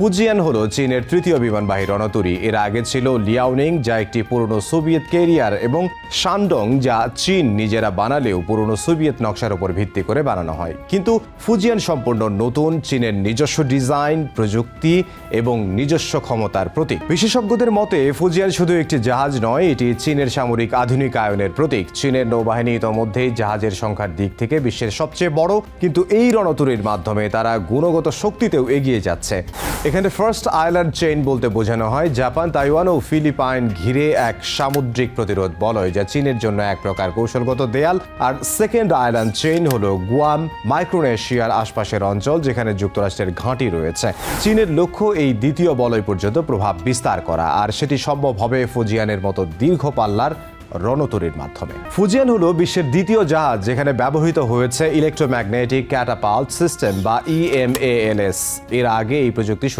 Fujian হলো চীনের তৃতীয় বিমানবাহী রণতরী। এর আগে ছিল লিয়াওনিং, যা একটি পুরনো সোভিয়েত ক্যারিয়ার এবং শানডং, যা চীন নিজেরা বানালেও পুরনো সোভিয়েত নকশার উপর ভিত্তি করে বানানো হয়। কিন্তু ফুজিয়ান সম্পূর্ণ নতুন, চীনের নিজস্ব ডিজাইন, প্রযুক্তি এবং নিজস্ব ক্ষমতার প্রতীক। বিশেষজ্ঞদের মতে, ফুজিয়ান শুধু একটি জাহাজ নয়, এটি চীনের সামরিক আধুনিকায়নের প্রতীক। চীনের নৌবাহিনী ইতোমধ্যেই জাহাজের সংখ্যার দিক থেকে বিশ্বের সবচেয়ে বড়, কিন্তু এই রণতরীর মাধ্যমে তারা গুণগত শক্তিতেও এগিয়ে যাচ্ছে। এখানে ফার্স্ট আইল্যান্ড চেইন বলতে বোঝানো হয়, জাপান, তাইওয়ান ও ফিলিপাইন ঘিরে এক সামুদ্রিক প্রতিরোধ বলয় যা চীনের জন্য এক প্রকার কৌশলগত দেয়াল। আর সেকেন্ড আইল্যান্ড চেইন হল গুয়াম, মাইক্রোনেশিয়ার আশপাশের অঞ্চল, যেখানে যুক্তরাষ্ট্রের ঘাঁটি রয়েছে। চীনের লক্ষ্য এই দ্বিতীয় বলয় পর্যন্ত প্রভাব বিস্তার করা, আর সেটি সম্ভব হবে ফুজিয়ানের মতো দীর্ঘ পাল্লার রণতরীর মাধ্যমে। ফুজিয়ান হলো বিশ্বের দ্বিতীয় জাহাজ, যেখানে ব্যবহৃত হয়েছে ইলেকট্রোম্যাগনেটিক ক্যাটাপাল্ট সিস্টেম বা E ইএমএএলএস এর আগে এই প্রযুক্তি